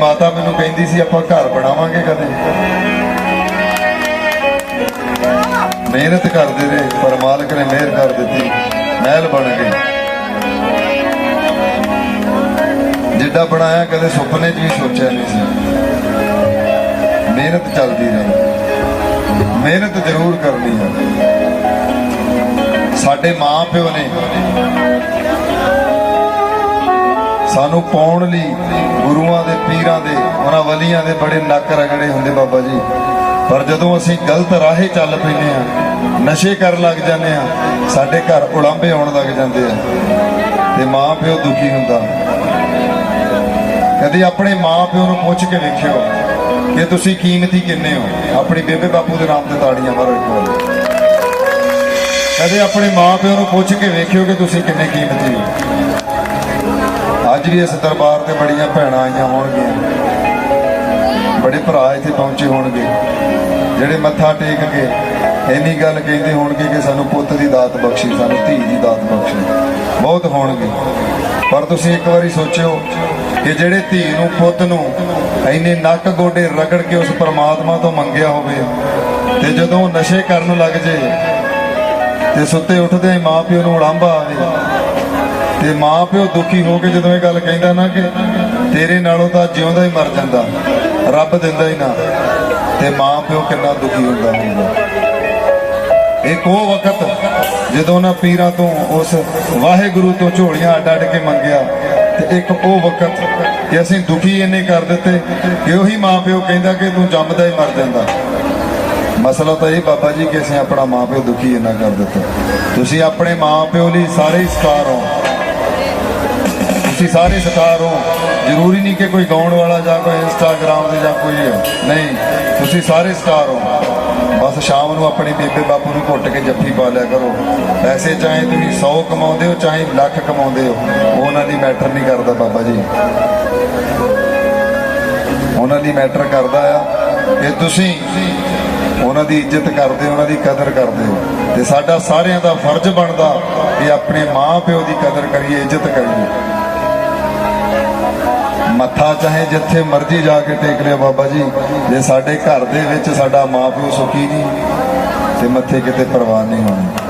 ਮਾਤਾ ਮੈਨੂੰ ਕਹਿੰਦੀ ਸੀ ਆਪਾਂ ਘਰ ਬਣਾਵਾਂਗੇ ਕਦੇ। ਮਿਹਨਤ ਕਰਦੇ ਰਹੇ, ਪਰ ਮਾਲਕ ਨੇ ਮਿਹਰ ਕਰ ਦਿੱਤੀ, ਮਹਿਲ ਬਣ ਗਏ। ਜਿੱਡਾ ਬਣਾਇਆ ਕਦੇ ਸੁਪਨੇ 'ਚ ਵੀ ਸੋਚਿਆ ਨਹੀਂ ਸੀ। ਮਿਹਨਤ ਚੱਲਦੀ ਰਹੀ। ਮਿਹਨਤ ਜ਼ਰੂਰ ਕਰਨੀ ਹੈ। ਸਾਡੇ ਮਾਂ ਪਿਓ ਨੇ ਸਾਨੂੰ ਪਾਉਣ ਲਈ ਗੁਰੂਆਂ ਦੇ, ਪੀਰਾਂ ਦੇ, ਉਹਨਾਂ ਵਲੀਆਂ ਦੇ ਬੜੇ ਨੱਕ ਰਗੜੇ ਹੁੰਦੇ ਬਾਬਾ ਜੀ। ਪਰ ਜਦੋਂ ਅਸੀਂ ਗਲਤ ਰਾਹੇ ਚੱਲ ਪੈਂਦੇ ਆ ਨਸ਼ੇ ਕਰਨ ਲੱਗ ਜਾਂਦੇ ਆ ਸਾਡੇ ਘਰ ਉਲਾਂਭੇ ਆਉਣ ਲੱਗ ਜਾਂਦੇ ਆ ਤੇ ਮਾਂ ਪਿਓ ਦੁਖੀ ਹੁੰਦਾ। ਕਦੇ ਆਪਣੇ ਮਾਂ ਪਿਓ ਨੂੰ ਪੁੱਛ ਕੇ ਵੇਖਿਓ ਕਿ ਤੁਸੀਂ ਕੀਮਤੀ ਕਿੰਨੇ ਹੋ? ਆਪਣੀ ਬੇਬੇ ਬਾਪੂ ਦੇ ਨਾਮ ਤੇ ਤਾੜੀਆਂ ਮਾਰੋ ਇੱਕ ਵਾਰ। ਕਦੇ ਆਪਣੇ ਮਾਂ ਪਿਓ ਨੂੰ ਪੁੱਛ ਕੇ ਵੇਖਿਓ ਕਿ ਤੁਸੀਂ ਕਿੰਨੇ ਕੀਮਤੀ ਹੋ? ਅੱਜ ਵੀ ਇਸ ਦਰਬਾਰ ਤੇ ਬੜੀਆਂ ਭੈਣਾਂ ਆਈਆਂ ਹੋਣਗੀਆਂ। ਬੜੇ ਭਰਾ ਇੱਥੇ ਪਹੁੰਚੇ ਹੋਣਗੇ, ਜਿਹੜੇ ਮੱਥਾ ਟੇਕ ਕੇ ਇੰਨੀ ਗੱਲ ਕਹਿੰਦੇ ਹੋਣਗੇ ਕਿ ਸਾਨੂੰ ਪੁੱਤ ਦੀ ਦਾਤ ਬਖਸ਼ੀ, ਸਾਨੂੰ ਧੀ ਦੀ ਦਾਤ ਬਖਸ਼ੀ। ਬਹੁਤ ਹੋਣਗੇ। ਪਰ ਤੁਸੀਂ ਇੱਕ ਵਾਰੀ ਸੋਚਿਓ ਕਿ ਜਿਹੜੇ ਧੀ ਨੂੰ, ਪੁੱਤ ਨੂੰ ਇੰਨੇ ਨੱਕ ਗੋਡੇ ਰਗੜ ਕੇ ਉਸ ਪਰਮਾਤਮਾ ਤੋਂ ਮੰਗਿਆ ਹੋਵੇ ਤੇ ਜਦੋਂ ਨਸ਼ੇ ਕਰਨ ਲੱਗ ਜੇ ਤੇ ਸੁੱਤੇ ਉੱਠਦੇ ਮਾਂ ਪਿਓ ਨੂੰ ਉਲਾਂਭਾ ਆਵੇ ਤੇ ਮਾਂ ਪਿਓ ਦੁਖੀ ਹੋ ਕੇ ਜਦੋਂ ਇਹ ਗੱਲ ਕਹਿੰਦਾ ਨਾ ਕਿ ਤੇਰੇ ਨਾਲੋਂ ਤਾਂ ਜਿਉਂਦਾ ਹੀ ਮਰ ਜਾਂਦਾ, ਰੱਬ ਦਿੰਦਾ ਹੀ ਨਾ, ਤੇ ਮਾਂ ਪਿਓ ਕਿੰਨਾ ਦੁਖੀ ਹੁੰਦਾ ਹੋਊਗਾ। ਇੱਕ ਉਹ ਵਕਤ ਜਦੋਂ ਨਾ ਪੀਰਾਂ ਤੋਂ ਉਸ ਵਾਹਿਗੁਰੂ ਤੋਂ ਝੋਲੀਆਂ ਅੱਡ ਅੱਡ ਕੇ ਮੰਗਿਆ, ਤੇ ਇੱਕ ਉਹ ਵਕਤ ਕਿ ਅਸੀਂ ਦੁਖੀ ਇੰਨੇ ਕਰ ਦਿੱਤੇ ਕਿ ਉਹੀ ਮਾਂ ਪਿਓ ਕਹਿੰਦਾ ਕਿ ਤੂੰ ਜੰਮਦਾ ਹੀ ਮਰ ਜਾਂਦਾ। ਮਸਲਾ ਤਾਂ ਇਹ ਬਾਬਾ ਜੀ ਕਿ ਅਸੀਂ ਆਪਣਾ ਮਾਂ ਪਿਓ ਦੁਖੀ ਇੰਨਾ ਕਰ ਦਿੱਤਾ। ਤੁਸੀਂ ਆਪਣੇ ਮਾਂ ਪਿਓ ਲਈ ਸਾਰੇ ਹੀ ਸਟਾਰ ਹੋ। ਤੁਸੀਂ ਸਾਰੇ ਸਟਾਰ ਹੋ ਜ਼ਰੂਰੀ ਨਹੀਂ ਕਿ ਕੋਈ ਗਾਉਣ ਵਾਲਾ ਜਾਂ ਕੋਈ ਇੰਸਟਾਗ੍ਰਾਮ ਤੇ ਜਾਂ ਕੋਈ ਨਹੀਂ, ਤੁਸੀਂ ਸਾਰੇ ਸਟਾਰ ਹੋ ਬਸ ਸ਼ਾਮ ਨੂੰ ਆਪਣੇ ਬੇਬੇ ਬਾਪੂ ਨੂੰ ਘੁੱਟ ਕੇ ਜੱਫੀ ਪਾ ਲਿਆ ਕਰੋ। ਪੈਸੇ ਚਾਹੇ ਤੁਸੀਂ 100 ਕਮਾਉਂਦੇ ਹੋ, ਚਾਹੇ ਲੱਖ ਕਮਾਉਂਦੇ ਹੋ ਉਹਨਾਂ ਦੀ ਮੈਟਰ ਨਹੀਂ ਕਰਦਾ ਬਾਬਾ ਜੀ। ਉਹਨਾਂ ਦੀ ਮੈਟਰ ਕਰਦਾ ਆ ਕਿ ਤੁਸੀਂ ਉਹਨਾਂ ਦੀ ਇੱਜ਼ਤ ਕਰਦੇ ਹੋ, ਉਹਨਾਂ ਦੀ ਕਦਰ ਕਰਦੇ ਹੋ। ਤੇ ਸਾਡਾ ਸਾਰਿਆਂ ਦਾ ਫਰਜ਼ ਬਣਦਾ ਕਿ ਆਪਣੇ ਮਾਂ ਪਿਓ ਦੀ ਕਦਰ ਕਰੀਏ, ਇੱਜ਼ਤ ਕਰੀਏ। ਮੱਥਾ ਚਾਹੇ ਜਿੱਥੇ ਮਰਜ਼ੀ ਜਾ ਕੇ ਟੇਕ ਲਿਓ ਬਾਬਾ ਜੀ। ਜੇ ਸਾਡੇ ਘਰ ਦੇ ਵਿੱਚ ਸਾਡਾ ਮਾਂ ਪਿਓ ਸੁਖੀ ਨਹੀਂ, ਤੇ ਮੱਥੇ ਕਿਤੇ ਪਰਵਾਹ ਨਹੀਂ ਹੋਣੀ।